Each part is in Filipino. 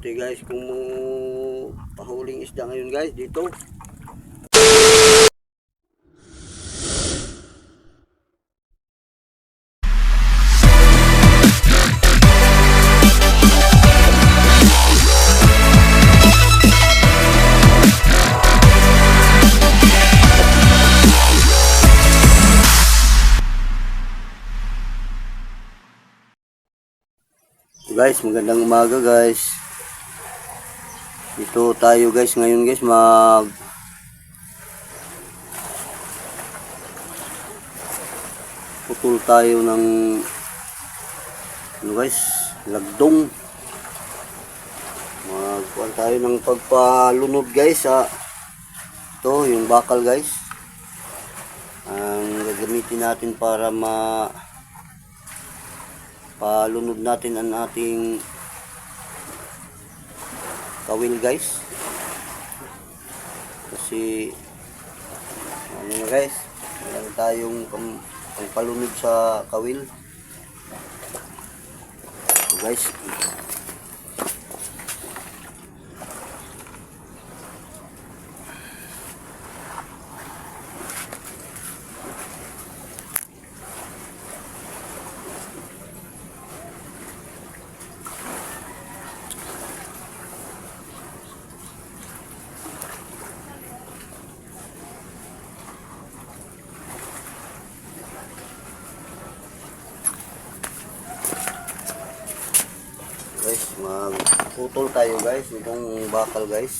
Buti guys kung pahuling isda ngayon guys dito. Guys, magandang umaga guys. Dito tayo guys ngayon guys mag putol tayo ng ano guys, lagdong. Magkuhan tayo ng pagpalunod guys sa ito, yung bakal guys. Ang gagamitin natin para ma palunod natin ang ating kawil guys. Kasi ano na guys meron tayong pang, pangpalunod sa kawil. So guys guys. Magputol tayo guys itong bakal guys.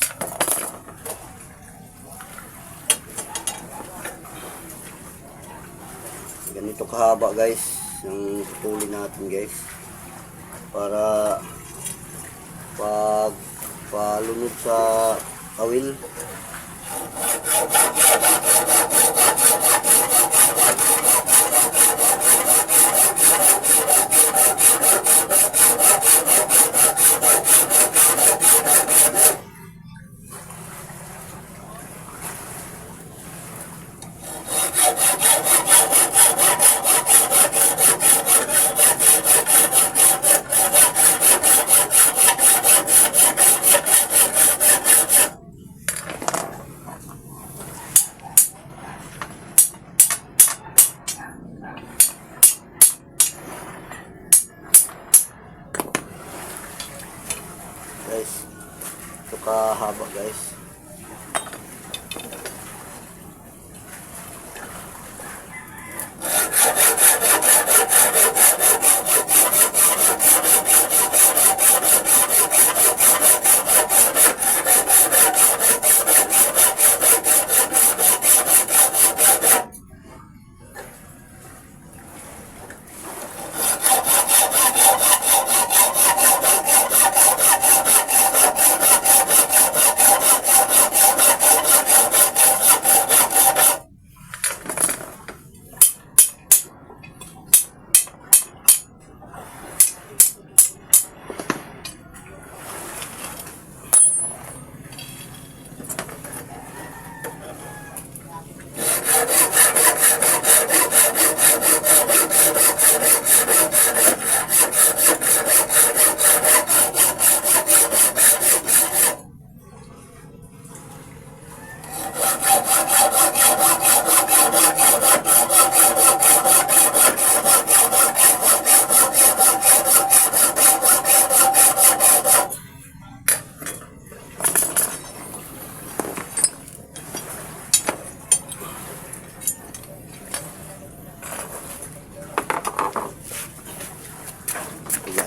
Ganito kahaba guys yung putulin natin guys. Para pag palunod sa kawil guys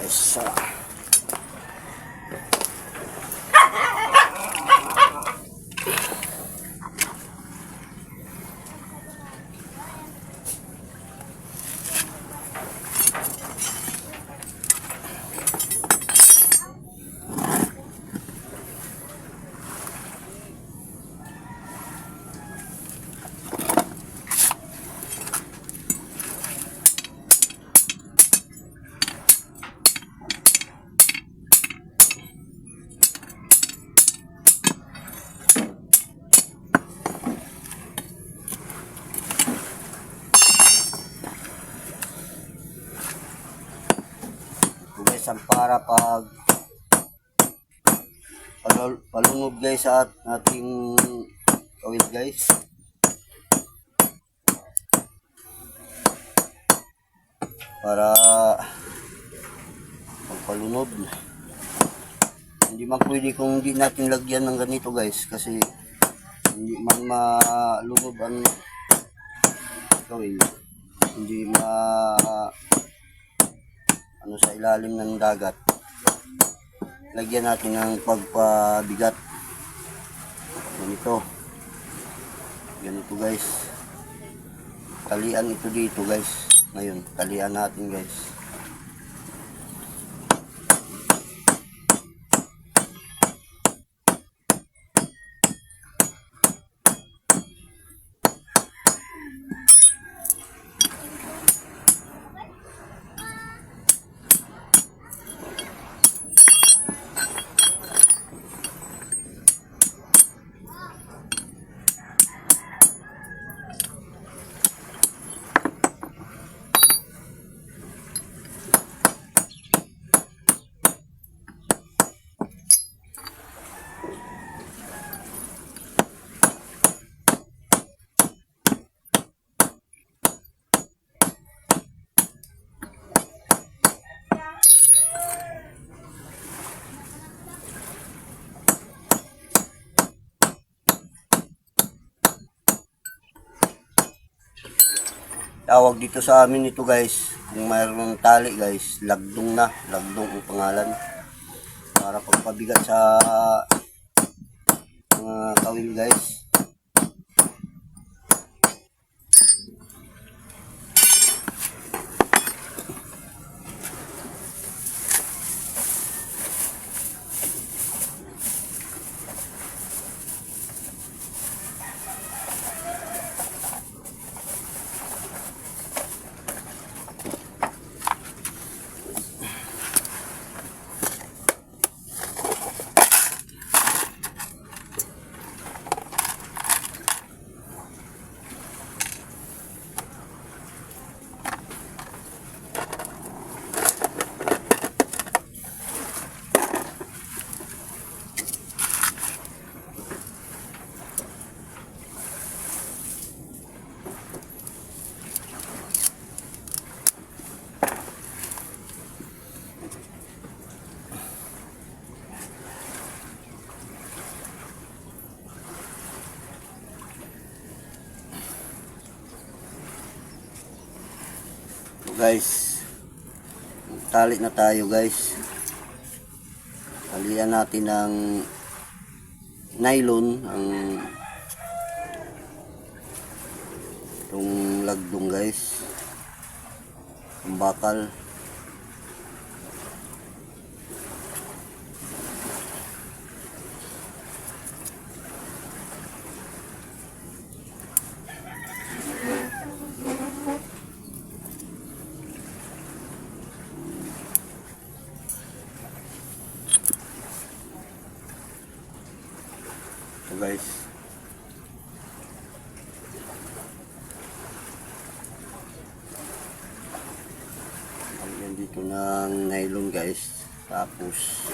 ito guys ang para pag pal- palunod guys at- ating kawil guys. Para magpalunod. Hindi man pwede kung hindi natin lagyan ng ganito guys kasi hindi man malunod ang kawil. Hindi ma ano sa ilalim ng dagat. Lagyan natin ng pagpabigat. Ganito. Ganito guys. Talian ito dito guys. Ngayon talian natin guys tawag dito sa amin ito guys. Kung mayroong tali guys lagdong na. Lagdong ang pangalan. Para pagpabigat sa mga kawil guys So guys, tali na tayo guys. Talian natin ng nylon ang itong lagdong guys. Ang bakal. So guys. Lagyan dito ng nylon guys. Tapos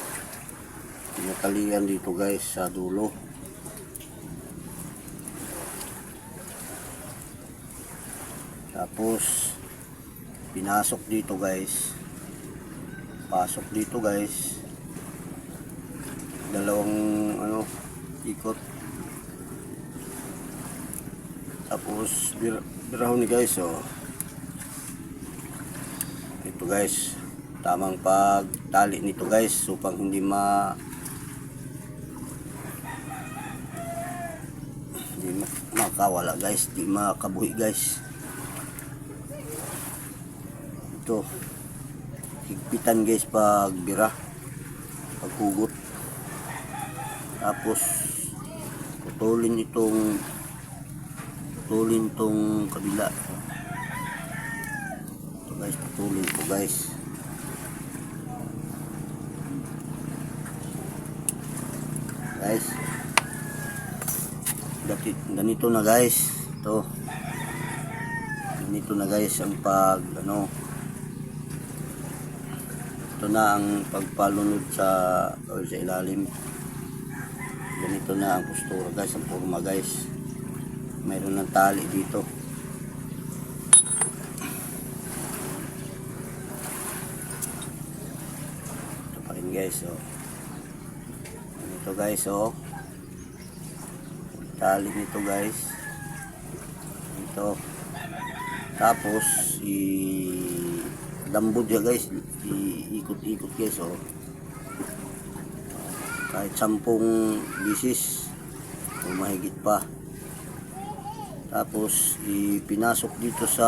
tinatalian dito guys sa dulo. Tapos pinasok dito guys. Pasok dito guys. Dalawang ano ikot tapos bir birahon ni guys oh. Ito guys tamang pagtali nito guys upang hindi ma hindi ma makawala guys hindi makabuhi guys. Ito higpitan guys pag bira paghugot tapos putulin itong putulin itong kabila. Ito guys putulin ko guys. Guys. Ganito na guys. Ito. Ganito na guys ang pag ano. Ito na ang pagpalunod sa o sa ilalim. Ganito na ang postura guys, ang forma guys. Mayroon ng tali dito. Ito pa rin guys, oh. Ito guys, oh. Tali nito guys. Ito. Tapos, i lambot siya guys. Iikot-ikot guys, oh. Kahit sampung bisis o mahigit pa. Tapos, ipinasok dito sa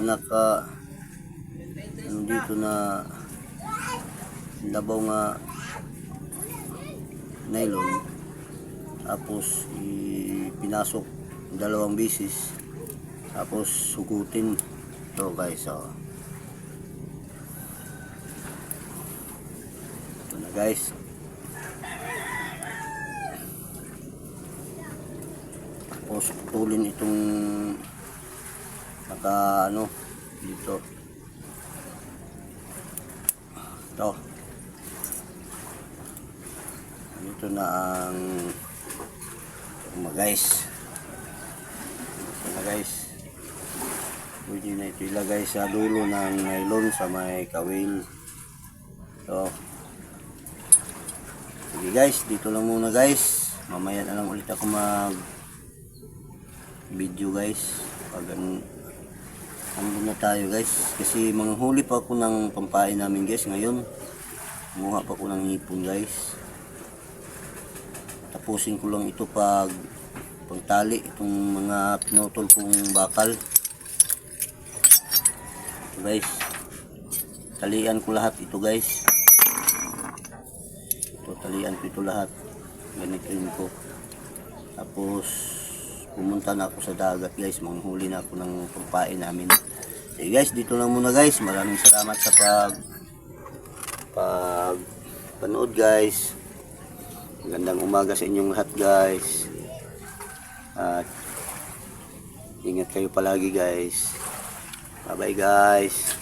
naka ano dito na labaw nga nylon. Tapos ipinasok dalawang bisis. Tapos sugutin. To guys oh. ito na guys tapos putulin itong naka ano dito. Ito. Ito na ang mga guys. Na guys. Pwede na ito ilagay sa dulo ng nylon sa may kawil. Ito. Sige guys. Dito lang muna guys. Mamaya na lang ulit ako mag video guys. Pag an andun na tayo guys. Kasi mga huli pa ako ng pampain namin guys ngayon. Kumuha pa ako ng hipon guys. Tapusin ko lang ito pag pagtali itong mga pinutol kong bakal. Ito guys talian ko lahat ito guys. Ito talian ko ito lahat. Ganito yun ko. Tapos pumunta na ako sa dagat guys. Manghuli na ako ng pagpain namin. Okay guys dito lang muna guys. Maraming salamat sa pag pag panood guys. Magandang umaga sa inyong lahat guys. At ingat kayo palagi guys. Bye bye guys.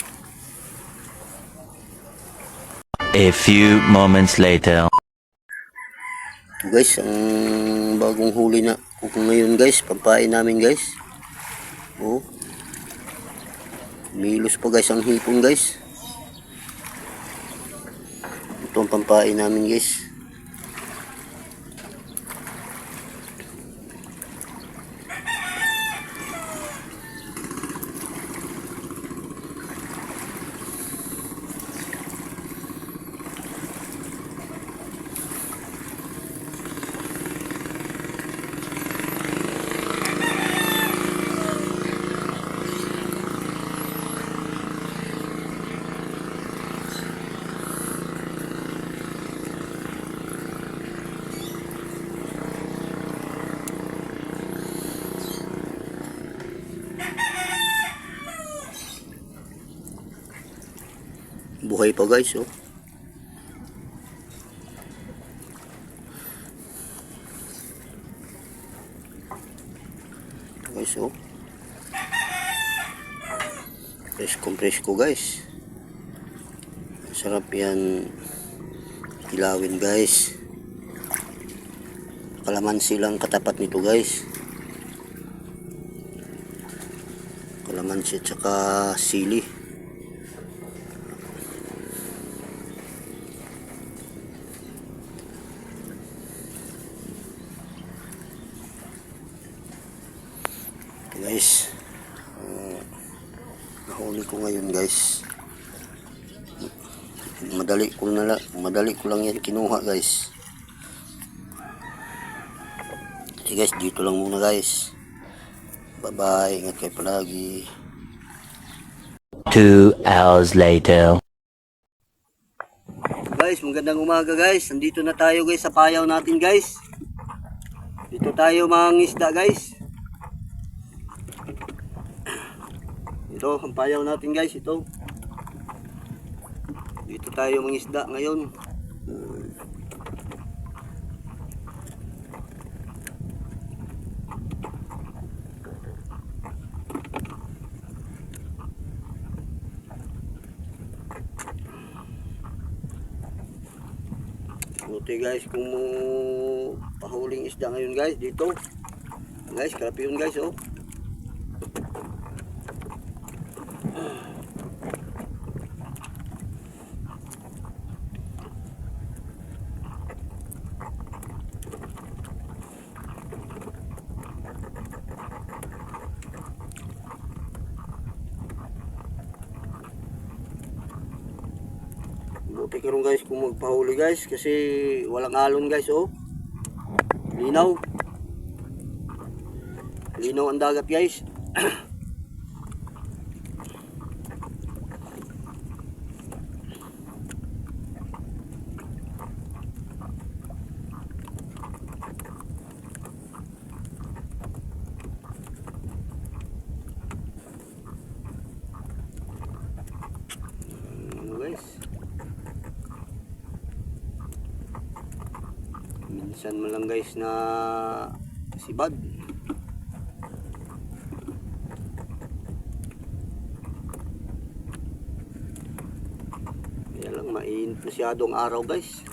A few moments later. Guys, ang bagong huli na kuko ngayon guys, pampain namin guys. Oh. Milos pa guys ang hipon guys. Ito ang pampain namin guys. Buhay pa guys oh. Guys oh. Preskong presko guys. Sarap yan ilawin guys. Kalamansi lang katapat nito guys. Kalamansi at saka sili. guys uh, nahuli ko ngayon guys. Madali ko na lang madali ko lang yan kinuha guys. Okay guys dito lang muna guys. Bye bye ingat kayo palagi. Two hours later. guys magandang umaga guys. Nandito na tayo guys sa payaw natin guys. Dito tayo mangisda guys ito ang payaw natin guys ito dito tayo mangisda ngayon Buti guys kung mo pahuling isda ngayon guys dito. Guys, karapi yun guys oh. Buti karon guys kung magpahuli guys kasi walang alon guys oh. Linaw. Linaw ang dagat guys. Ano guys? Minsan mo lang guys na sibad. Kaya lang mainit masyadong araw guys.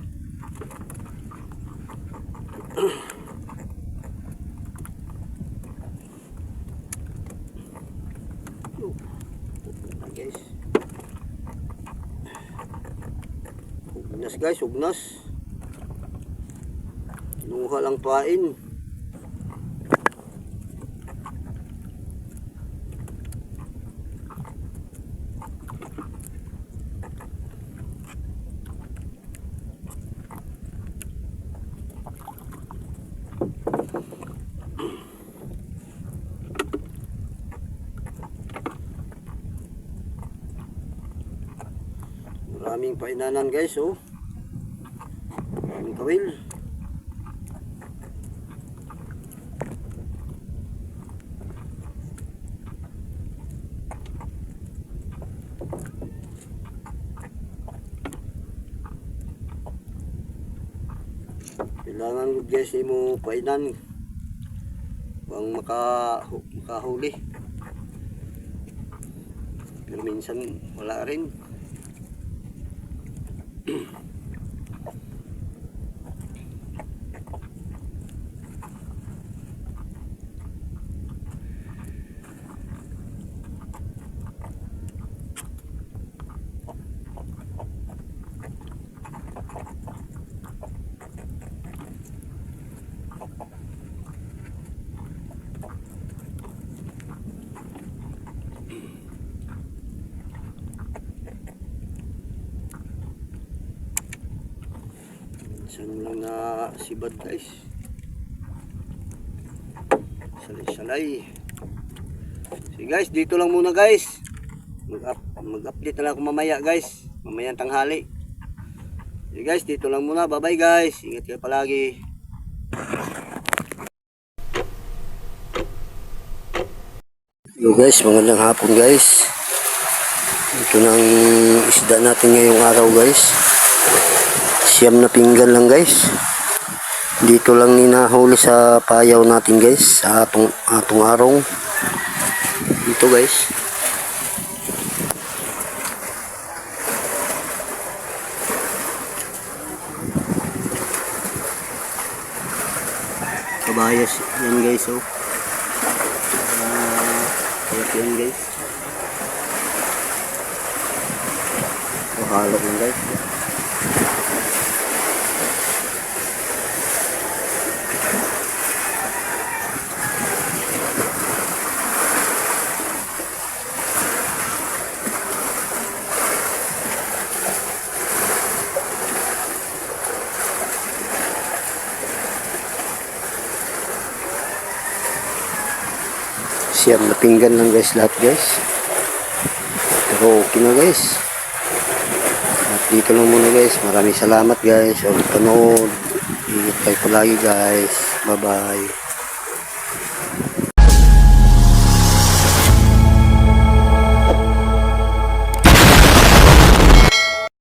Oh, pupunta, guys. Ugnas lang pain. Maraming painanan guys, oh. Maraming kawil. Kailangan good guys mo painan pang maka makahuli. Pero minsan wala rin. Minsan lang na sibad guys. Salay-salay. So guys, dito lang muna guys. Mag-up, mag-update na lang ako mamaya guys. Mamayang tanghali. So guys, dito lang muna. Bye-bye guys. Ingat kayo palagi. Yo guys, magandang hapon guys. Ito na ang isda natin ngayong araw guys. Siyam na pinggan lang guys. Dito lang ninahuli sa payaw natin guys. Sa atong, atong arong. Dito guys. Kabayas yan guys oh. Ah, Kaya yan guys. Oh, halo yan guys. Siyam na pinggan lang guys lahat guys. Pero okay na guys. At dito lang muna guys. Maraming salamat guys. Sa panood. Ingat kayo palagi guys. Bye bye.